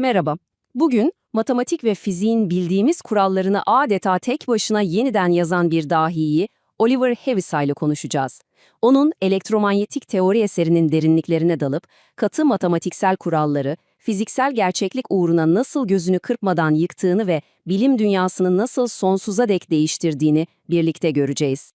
Merhaba. Bugün matematik ve fiziğin bildiğimiz kurallarını adeta tek başına yeniden yazan bir dahiyi Oliver Heaviside ile konuşacağız. Onun elektromanyetik teori eserinin derinliklerine dalıp katı matematiksel kuralları, fiziksel gerçeklik uğruna nasıl gözünü kırpmadan yıktığını ve bilim dünyasını nasıl sonsuza dek değiştirdiğini birlikte göreceğiz.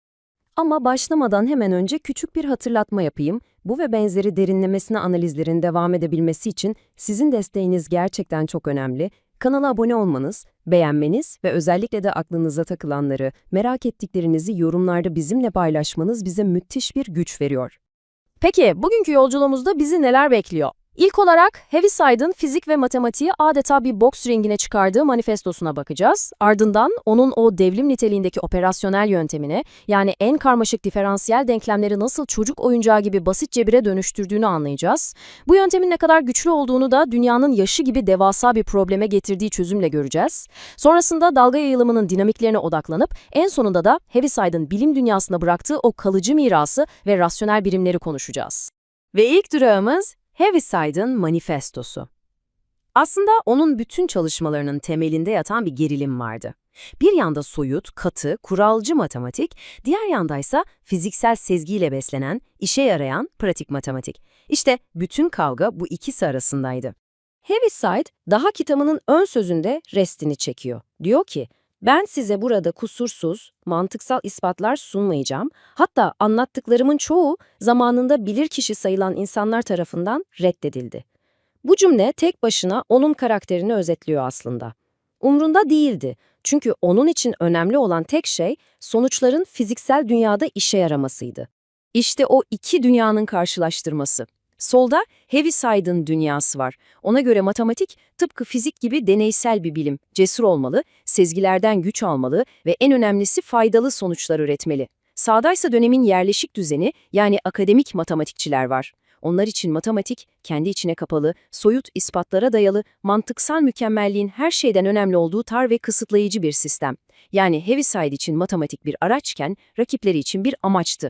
Ama başlamadan hemen önce küçük bir hatırlatma yapayım. Bu ve benzeri derinlemesine analizlerin devam edebilmesi için sizin desteğiniz gerçekten çok önemli. Kanala abone olmanız, beğenmeniz ve özellikle de aklınıza takılanları, merak ettiklerinizi yorumlarda bizimle paylaşmanız bize müthiş bir güç veriyor. Peki, bugünkü yolculuğumuzda bizi neler bekliyor? İlk olarak Heaviside'ın fizik ve matematiği adeta bir boks ringine çıkardığı manifestosuna bakacağız. Ardından onun o devrim niteliğindeki operasyonel yöntemine, yani en karmaşık diferansiyel denklemleri nasıl çocuk oyuncağı gibi basitçe bire dönüştürdüğünü anlayacağız. Bu yöntemin ne kadar güçlü olduğunu da dünyanın yaşı gibi devasa bir probleme getirdiği çözümle göreceğiz. Sonrasında dalga yayılımının dinamiklerine odaklanıp en sonunda da Heaviside'ın bilim dünyasına bıraktığı o kalıcı mirası ve rasyonel birimleri konuşacağız. Ve ilk durağımız Heaviside'ın manifestosu. Aslında onun bütün çalışmalarının temelinde yatan bir gerilim vardı. Bir yanda soyut, katı, kuralcı matematik, diğer yandaysa fiziksel sezgiyle beslenen, işe yarayan pratik matematik. İşte bütün kavga bu ikisi arasındaydı. Heaviside daha kitabının ön sözünde restini çekiyor. Diyor ki, ben size burada kusursuz, mantıksal ispatlar sunmayacağım. Hatta anlattıklarımın çoğu zamanında bilirkişi sayılan insanlar tarafından reddedildi. Bu cümle tek başına onun karakterini özetliyor aslında. Umrunda değildi. Çünkü onun için önemli olan tek şey sonuçların fiziksel dünyada işe yaramasıydı. İşte o iki dünyanın karşılaştırması. Solda Heaviside'ın dünyası var. Ona göre matematik tıpkı fizik gibi deneysel bir bilim. Cesur olmalı, sezgilerden güç almalı ve en önemlisi faydalı sonuçlar üretmeli. Sağdaysa dönemin yerleşik düzeni yani akademik matematikçiler var. Onlar için matematik, kendi içine kapalı, soyut ispatlara dayalı, mantıksal mükemmelliğin her şeyden önemli olduğu tar ve kısıtlayıcı bir sistem. Yani Heaviside için matematik bir araçken, rakipleri için bir amaçtı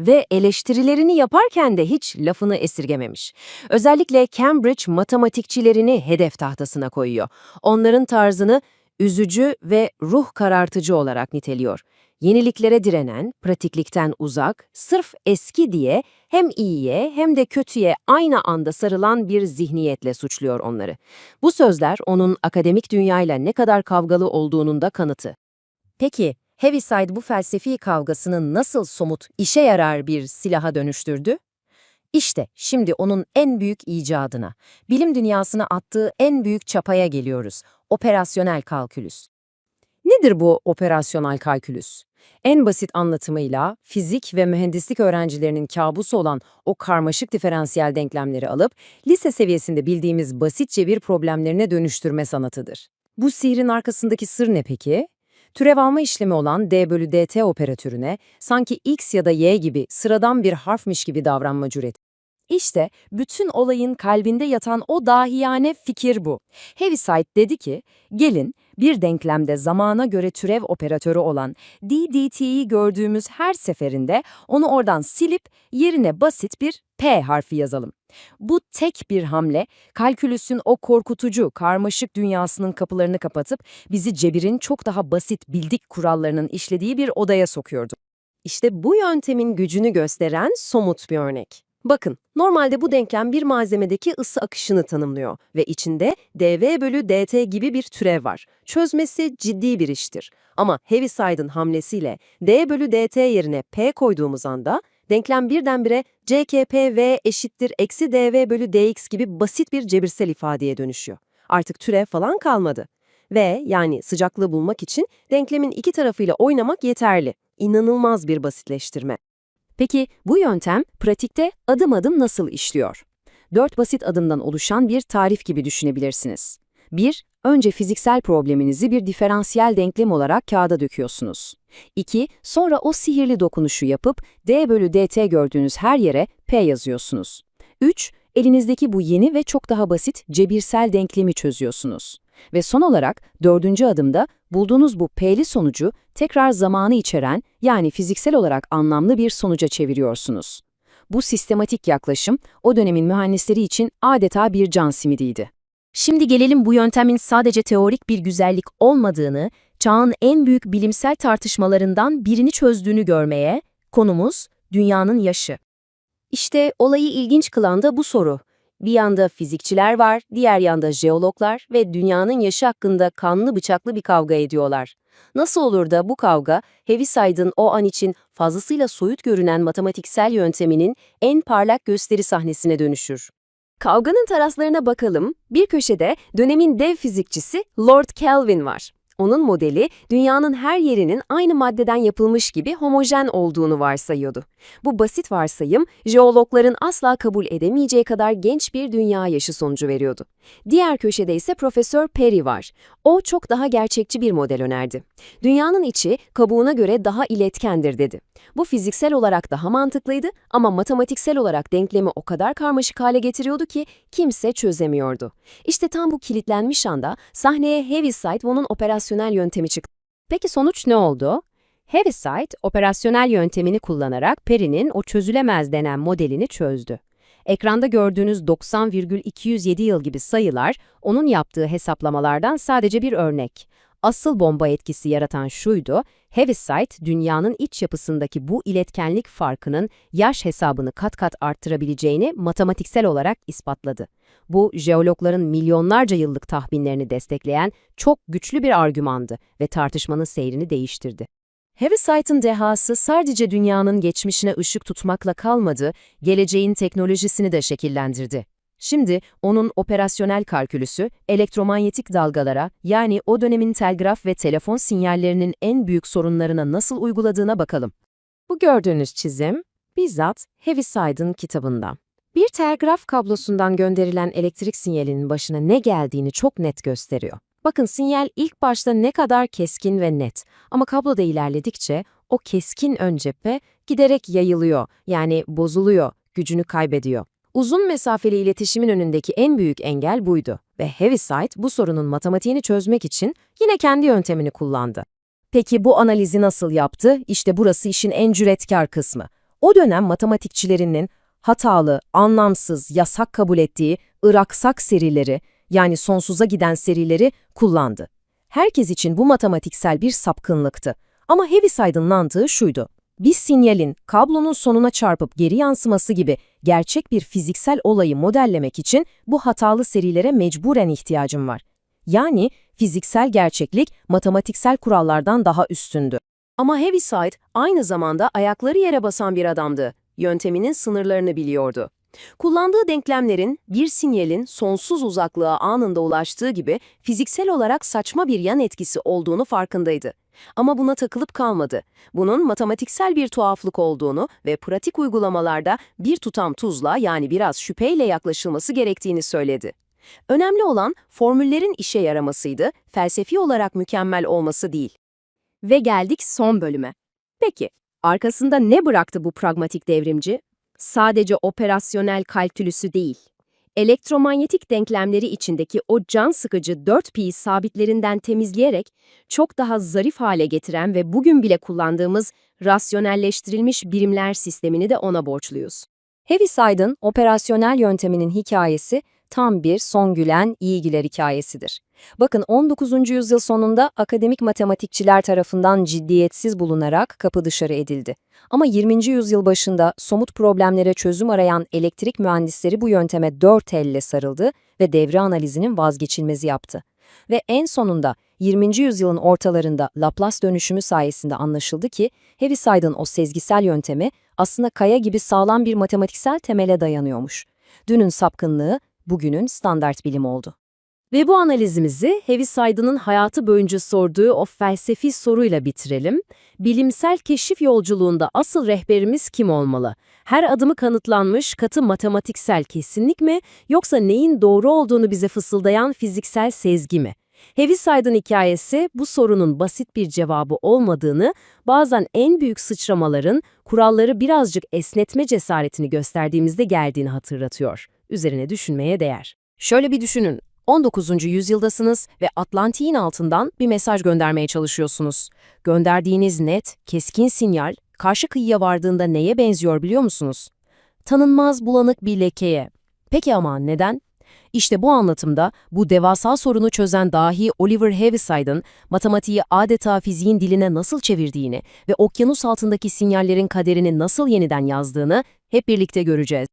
ve eleştirilerini yaparken de hiç lafını esirgememiş. Özellikle Cambridge matematikçilerini hedef tahtasına koyuyor. Onların tarzını üzücü ve ruh karartıcı olarak niteliyor. Yeniliklere direnen, pratiklikten uzak, sırf eski diye hem iyiye hem de kötüye aynı anda sarılan bir zihniyetle suçluyor onları. Bu sözler onun akademik dünyayla ne kadar kavgalı olduğunun da kanıtı. Peki, Heaviside bu felsefi kavgasını nasıl somut, işe yarar bir silaha dönüştürdü? İşte şimdi onun en büyük icadına, bilim dünyasına attığı en büyük çapaya geliyoruz. Operasyonel kalkülüs. Nedir bu operasyonel kalkülüs? En basit anlatımıyla fizik ve mühendislik öğrencilerinin kabusu olan o karmaşık diferansiyel denklemleri alıp lise seviyesinde bildiğimiz basitçe bir problemlerine dönüştürme sanatıdır. Bu sihrin arkasındaki sır ne peki? Türev alma işlemi olan d bölü dt operatörüne sanki x ya da y gibi sıradan bir harfmiş gibi davranma cüreti. İşte bütün olayın kalbinde yatan o dahiyane fikir bu. Heaviside dedi ki, gelin bir denklemde zamana göre türev operatörü olan ddt'yi gördüğümüz her seferinde onu oradan silip yerine basit bir p harfi yazalım. Bu tek bir hamle, kalkülüsün o korkutucu, karmaşık dünyasının kapılarını kapatıp bizi cebirin çok daha basit bildik kurallarının işlediği bir odaya sokuyordu. İşte bu yöntemin gücünü gösteren somut bir örnek. Bakın, normalde bu denklem bir malzemedeki ısı akışını tanımlıyor ve içinde dv bölü dt gibi bir türev var. Çözmesi ciddi bir iştir. Ama Heaviside'ın hamlesiyle d bölü dt yerine p koyduğumuz anda denklem birdenbire CKPV eşittir eksi dv bölü dx gibi basit bir cebirsel ifadeye dönüşüyor. Artık türev falan kalmadı. Ve yani sıcaklığı bulmak için denklemin iki tarafıyla oynamak yeterli. İnanılmaz bir basitleştirme. Peki bu yöntem pratikte adım adım nasıl işliyor? Dört basit adımdan oluşan bir tarif gibi düşünebilirsiniz. 1. Önce fiziksel probleminizi bir diferansiyel denklem olarak kağıda döküyorsunuz. 2. Sonra o sihirli dokunuşu yapıp d bölü dt gördüğünüz her yere p yazıyorsunuz. 3. Elinizdeki bu yeni ve çok daha basit cebirsel denklemi çözüyorsunuz. Ve son olarak dördüncü adımda bulduğunuz bu p'li sonucu tekrar zamanı içeren yani fiziksel olarak anlamlı bir sonuca çeviriyorsunuz. Bu sistematik yaklaşım o dönemin mühendisleri için adeta bir can simidiydi. Şimdi gelelim bu yöntemin sadece teorik bir güzellik olmadığını, çağın en büyük bilimsel tartışmalarından birini çözdüğünü görmeye, konumuz dünyanın yaşı. İşte olayı ilginç kılan da bu soru. Bir yanda fizikçiler var, diğer yanda jeologlar ve dünyanın yaşı hakkında kanlı bıçaklı bir kavga ediyorlar. Nasıl olur da bu kavga, Heavyside'ın o an için fazlasıyla soyut görünen matematiksel yönteminin en parlak gösteri sahnesine dönüşür? Kavganın taraflarına bakalım. Bir köşede dönemin dev fizikçisi Lord Kelvin var. Onun modeli dünyanın her yerinin aynı maddeden yapılmış gibi homojen olduğunu varsayıyordu. Bu basit varsayım jeologların asla kabul edemeyeceği kadar genç bir dünya yaşı sonucu veriyordu. Diğer köşede ise Profesör Perry var. O çok daha gerçekçi bir model önerdi. Dünyanın içi kabuğuna göre daha iletkendir dedi. Bu fiziksel olarak daha mantıklıydı ama matematiksel olarak denklemi o kadar karmaşık hale getiriyordu ki kimse çözemiyordu. İşte tam bu kilitlenmiş anda sahneye Heaviside onun operasyonel yöntemi çıktı. Peki sonuç ne oldu? Heaviside, operasyonel yöntemini kullanarak Perry'nin o çözülemez denen modelini çözdü. Ekranda gördüğünüz 90,207 yıl gibi sayılar, onun yaptığı hesaplamalardan sadece bir örnek. Asıl bomba etkisi yaratan şuydu, Heaviside, dünyanın iç yapısındaki bu iletkenlik farkının yaş hesabını kat kat arttırabileceğini matematiksel olarak ispatladı. Bu, jeologların milyonlarca yıllık tahminlerini destekleyen çok güçlü bir argümandı ve tartışmanın seyrini değiştirdi. Heaviside'ın dehası sadece dünyanın geçmişine ışık tutmakla kalmadı, geleceğin teknolojisini de şekillendirdi. Şimdi onun operasyonel kalkülüsü elektromanyetik dalgalara yani o dönemin telgraf ve telefon sinyallerinin en büyük sorunlarına nasıl uyguladığına bakalım. Bu gördüğünüz çizim bizzat Heaviside'ın kitabından. Bir telgraf kablosundan gönderilen elektrik sinyalinin başına ne geldiğini çok net gösteriyor. Bakın sinyal ilk başta ne kadar keskin ve net ama kabloda ilerledikçe o keskin ön cephe giderek yayılıyor yani bozuluyor, gücünü kaybediyor. Uzun mesafeli iletişimin önündeki en büyük engel buydu ve Heaviside bu sorunun matematiğini çözmek için yine kendi yöntemini kullandı. Peki bu analizi nasıl yaptı? İşte burası işin en cüretkar kısmı. O dönem matematikçilerinin hatalı, anlamsız, yasak kabul ettiği Iraksak serileri yani sonsuza giden serileri kullandı. Herkes için bu matematiksel bir sapkınlıktı. Ama Heaviside'ın mantığı şuydu. Bir sinyalin kablonun sonuna çarpıp geri yansıması gibi gerçek bir fiziksel olayı modellemek için bu hatalı serilere mecburen ihtiyacım var. Yani fiziksel gerçeklik matematiksel kurallardan daha üstündü. Ama Heaviside aynı zamanda ayakları yere basan bir adamdı. Yönteminin sınırlarını biliyordu. Kullandığı denklemlerin bir sinyalin sonsuz uzaklığa anında ulaştığı gibi fiziksel olarak saçma bir yan etkisi olduğunu farkındaydı. Ama buna takılıp kalmadı. Bunun matematiksel bir tuhaflık olduğunu ve pratik uygulamalarda bir tutam tuzla yani biraz şüpheyle yaklaşılması gerektiğini söyledi. Önemli olan formüllerin işe yaramasıydı, felsefi olarak mükemmel olması değil. Ve geldik son bölüme. Peki, arkasında ne bıraktı bu pragmatik devrimci? Sadece operasyonel kalkülüsü değil elektromanyetik denklemleri içindeki o can sıkıcı 4pi sabitlerinden temizleyerek çok daha zarif hale getiren ve bugün bile kullandığımız rasyonelleştirilmiş birimler sistemini de ona borçluyuz. Heaviside'ın operasyonel yönteminin hikayesi tam bir son gülen iyi güler hikayesidir. Bakın 19. yüzyıl sonunda akademik matematikçiler tarafından ciddiyetsiz bulunarak kapı dışarı edildi. Ama 20. yüzyıl başında somut problemlere çözüm arayan elektrik mühendisleri bu yönteme dört elle sarıldı ve devre analizinin vazgeçilmezi yaptı. Ve en sonunda 20. yüzyılın ortalarında Laplace dönüşümü sayesinde anlaşıldı ki Heaviside'ın o sezgisel yöntemi aslında kaya gibi sağlam bir matematiksel temele dayanıyormuş. Dünün sapkınlığı bugünün standart bilim oldu. Ve bu analizimizi Heaviside'ın hayatı boyunca sorduğu o felsefi soruyla bitirelim. Bilimsel keşif yolculuğunda asıl rehberimiz kim olmalı? Her adımı kanıtlanmış katı matematiksel kesinlik mi yoksa neyin doğru olduğunu bize fısıldayan fiziksel sezgi mi? Heaviside'ın hikayesi bu sorunun basit bir cevabı olmadığını, bazen en büyük sıçramaların kuralları birazcık esnetme cesaretini gösterdiğimizde geldiğini hatırlatıyor. Üzerine düşünmeye değer. Şöyle bir düşünün, 19. yüzyıldasınız ve Atlantik'in altından bir mesaj göndermeye çalışıyorsunuz. Gönderdiğiniz net, keskin sinyal, karşı kıyıya vardığında neye benziyor biliyor musunuz? Tanınmaz bulanık bir lekeye. Peki ama neden? İşte bu anlatımda bu devasa sorunu çözen dahi Oliver Heaviside'ın matematiği adeta fiziğin diline nasıl çevirdiğini ve okyanus altındaki sinyallerin kaderini nasıl yeniden yazdığını hep birlikte göreceğiz.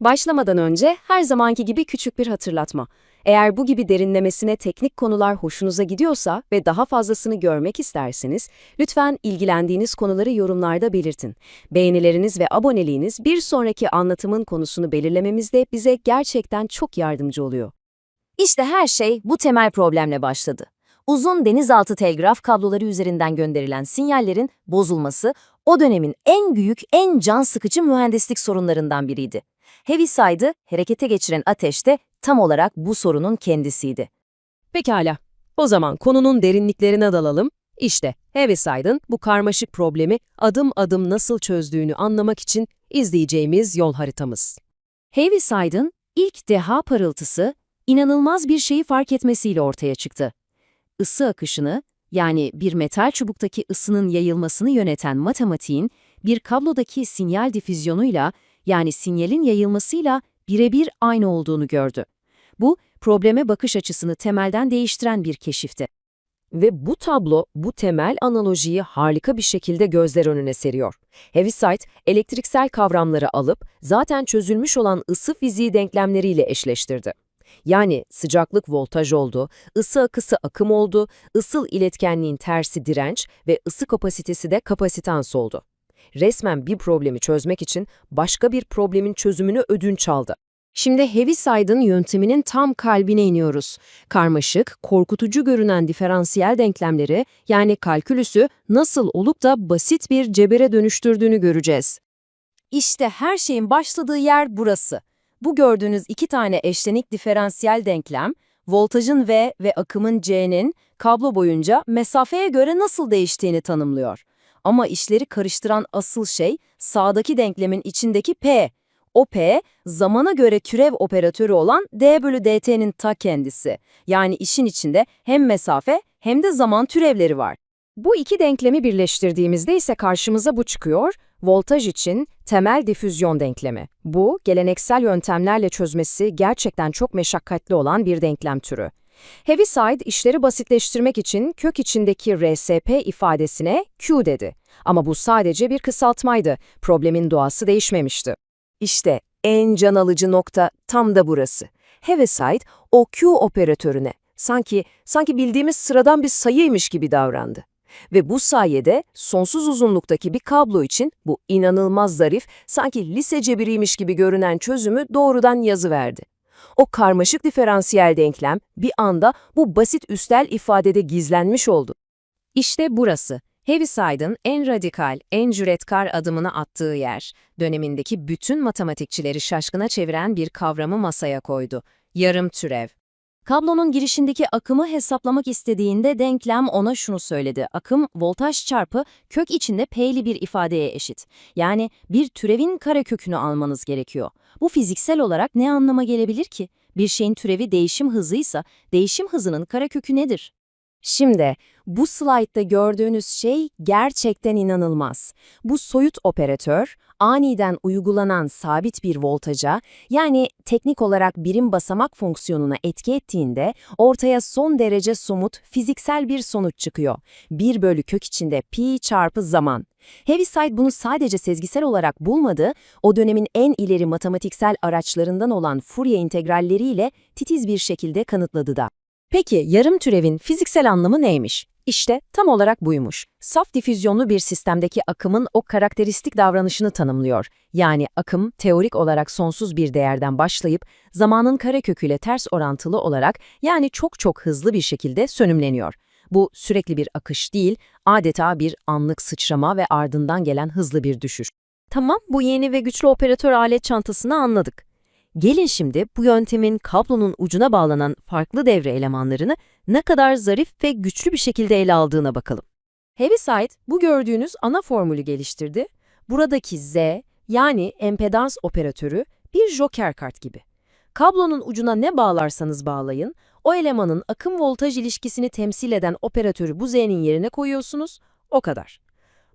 Başlamadan önce her zamanki gibi küçük bir hatırlatma. Eğer bu gibi derinlemesine teknik konular hoşunuza gidiyorsa ve daha fazlasını görmek isterseniz, lütfen ilgilendiğiniz konuları yorumlarda belirtin. Beğenileriniz ve aboneliğiniz bir sonraki anlatımın konusunu belirlememizde bize gerçekten çok yardımcı oluyor. İşte her şey bu temel problemle başladı. Uzun denizaltı telgraf kabloları üzerinden gönderilen sinyallerin bozulması o dönemin en büyük, en can sıkıcı mühendislik sorunlarından biriydi. Heaviside'ı harekete geçiren ateş de tam olarak bu sorunun kendisiydi. Pekala, o zaman konunun derinliklerine dalalım. İşte Heaviside'ın bu karmaşık problemi adım adım nasıl çözdüğünü anlamak için izleyeceğimiz yol haritamız. Heaviside'ın ilk deha parıltısı inanılmaz bir şeyi fark etmesiyle ortaya çıktı. Isı akışını, yani bir metal çubuktaki ısının yayılmasını yöneten matematiğin bir kablodaki sinyal difüzyonuyla yani sinyalin yayılmasıyla birebir aynı olduğunu gördü. Bu, probleme bakış açısını temelden değiştiren bir keşifti. Ve bu tablo, bu temel analojiyi harika bir şekilde gözler önüne seriyor. Heaviside, elektriksel kavramları alıp zaten çözülmüş olan ısı fiziği denklemleriyle eşleştirdi. Yani sıcaklık voltaj oldu, ısı akısı akım oldu, ısıl iletkenliğin tersi direnç ve ısı kapasitesi de kapasitans oldu. Resmen bir problemi çözmek için başka bir problemin çözümünü ödünç aldı. Şimdi Heaviside'ın yönteminin tam kalbine iniyoruz. Karmaşık, korkutucu görünen diferansiyel denklemleri yani kalkülüsü nasıl olup da basit bir cebere dönüştürdüğünü göreceğiz. İşte her şeyin başladığı yer burası. Bu gördüğünüz iki tane eşlenik diferansiyel denklem, voltajın V ve akımın C'nin kablo boyunca mesafeye göre nasıl değiştiğini tanımlıyor. Ama işleri karıştıran asıl şey sağdaki denklemin içindeki P. O P, zamana göre türev operatörü olan d bölü dt'nin ta kendisi. Yani işin içinde hem mesafe hem de zaman türevleri var. Bu iki denklemi birleştirdiğimizde ise karşımıza bu çıkıyor, voltaj için temel difüzyon denklemi. Bu, geleneksel yöntemlerle çözmesi gerçekten çok meşakkatli olan bir denklem türü. Heaviside işleri basitleştirmek için kök içindeki RSP ifadesine Q dedi. Ama bu sadece bir kısaltmaydı, problemin doğası değişmemişti. İşte en can alıcı nokta tam da burası. Heaviside o Q operatörüne sanki sanki bildiğimiz sıradan bir sayıymış gibi davrandı. Ve bu sayede sonsuz uzunluktaki bir kablo için bu inanılmaz zarif, sanki lise cebiriymiş gibi görünen çözümü doğrudan yazıverdi. O karmaşık diferansiyel denklem bir anda bu basit üstel ifadede gizlenmiş oldu. İşte burası. Heaviside'ın en radikal, en cüretkar adımını attığı yer, dönemindeki bütün matematikçileri şaşkına çeviren bir kavramı masaya koydu. Yarım türev. Kablonun girişindeki akımı hesaplamak istediğinde denklem ona şunu söyledi. Akım, voltaj çarpı kök içinde P'li bir ifadeye eşit. Yani bir türevin karekökünü almanız gerekiyor. Bu fiziksel olarak ne anlama gelebilir ki? Bir şeyin türevi değişim hızıysa, değişim hızının karekökü nedir? Şimdi bu slaytta gördüğünüz şey gerçekten inanılmaz. Bu soyut operatör aniden uygulanan sabit bir voltaja yani teknik olarak birim basamak fonksiyonuna etki ettiğinde ortaya son derece somut fiziksel bir sonuç çıkıyor. 1 bölü kök içinde pi çarpı zaman. Heaviside bunu sadece sezgisel olarak bulmadı, o dönemin en ileri matematiksel araçlarından olan Fourier integralleriyle titiz bir şekilde kanıtladı da. Peki yarım türevin fiziksel anlamı neymiş? İşte tam olarak buymuş. Saf difüzyonlu bir sistemdeki akımın o karakteristik davranışını tanımlıyor. Yani akım teorik olarak sonsuz bir değerden başlayıp zamanın kareköküyle ters orantılı olarak yani çok çok hızlı bir şekilde sönümleniyor. Bu sürekli bir akış değil, adeta bir anlık sıçrama ve ardından gelen hızlı bir düşüş. Tamam, bu yeni ve güçlü operatör alet çantasını anladık. Gelin şimdi bu yöntemin kablonun ucuna bağlanan farklı devre elemanlarını ne kadar zarif ve güçlü bir şekilde ele aldığına bakalım. Heaviside bu gördüğünüz ana formülü geliştirdi. Buradaki Z yani empedans operatörü bir joker kart gibi. Kablonun ucuna ne bağlarsanız bağlayın, o elemanın akım voltaj ilişkisini temsil eden operatörü bu Z'nin yerine koyuyorsunuz, o kadar.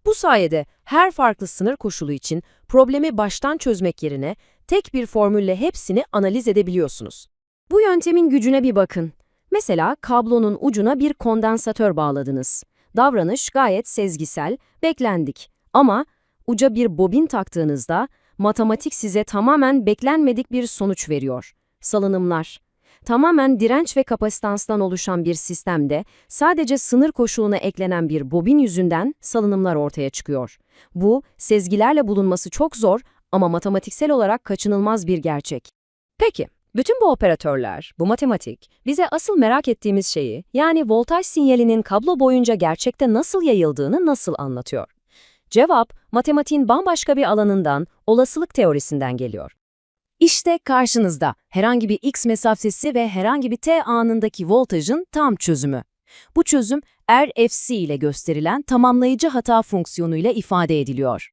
Bu sayede her farklı sınır koşulu için problemi baştan çözmek yerine tek bir formülle hepsini analiz edebiliyorsunuz. Bu yöntemin gücüne bir bakın. Mesela kablonun ucuna bir kondansatör bağladınız. Davranış gayet sezgisel, beklendik. Ama uca bir bobin taktığınızda matematik size tamamen beklenmedik bir sonuç veriyor. Salınımlar. Tamamen direnç ve kapasitanstan oluşan bir sistemde sadece sınır koşuluna eklenen bir bobin yüzünden salınımlar ortaya çıkıyor. Bu, sezgilerle bulunması çok zor ama matematiksel olarak kaçınılmaz bir gerçek. Peki, bütün bu operatörler, bu matematik, bize asıl merak ettiğimiz şeyi, yani voltaj sinyalinin kablo boyunca gerçekte nasıl yayıldığını nasıl anlatıyor? Cevap, matematiğin bambaşka bir alanından, olasılık teorisinden geliyor. İşte karşınızda herhangi bir x mesafesi ve herhangi bir t anındaki voltajın tam çözümü. Bu çözüm RFC ile gösterilen tamamlayıcı hata fonksiyonu ile ifade ediliyor.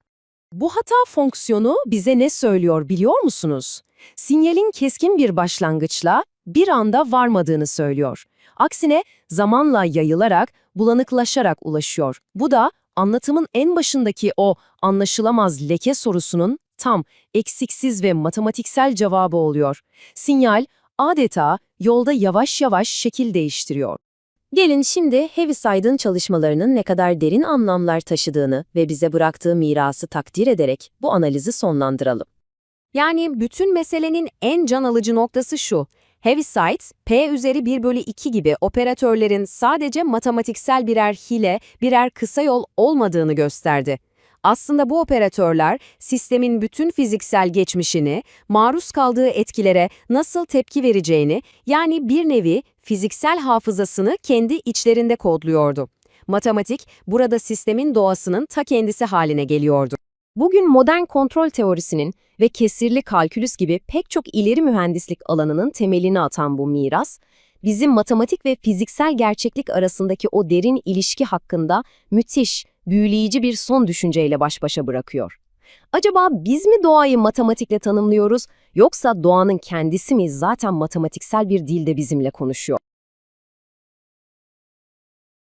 Bu hata fonksiyonu bize ne söylüyor biliyor musunuz? Sinyalin keskin bir başlangıçla bir anda varmadığını söylüyor. Aksine zamanla yayılarak, bulanıklaşarak ulaşıyor. Bu da anlatımın en başındaki o anlaşılamaz leke sorusunun tam, eksiksiz ve matematiksel cevabı oluyor. Sinyal adeta yolda yavaş yavaş şekil değiştiriyor. Gelin şimdi Heaviside'ın çalışmalarının ne kadar derin anlamlar taşıdığını ve bize bıraktığı mirası takdir ederek bu analizi sonlandıralım. Yani bütün meselenin en can alıcı noktası şu. Heaviside, P üzeri 1 bölü 2 gibi operatörlerin sadece matematiksel birer hile, birer kısa yol olmadığını gösterdi. Aslında bu operatörler sistemin bütün fiziksel geçmişini, maruz kaldığı etkilere nasıl tepki vereceğini, yani bir nevi fiziksel hafızasını kendi içlerinde kodluyordu. Matematik, burada sistemin doğasının ta kendisi haline geliyordu. Bugün modern kontrol teorisinin ve kesirli kalkülüs gibi pek çok ileri mühendislik alanının temelini atan bu miras, bizim matematik ve fiziksel gerçeklik arasındaki o derin ilişki hakkında müthiş, büyüleyici bir son düşünceyle baş başa bırakıyor. Acaba biz mi doğayı matematikle tanımlıyoruz, yoksa doğanın kendisi mi zaten matematiksel bir dilde bizimle konuşuyor?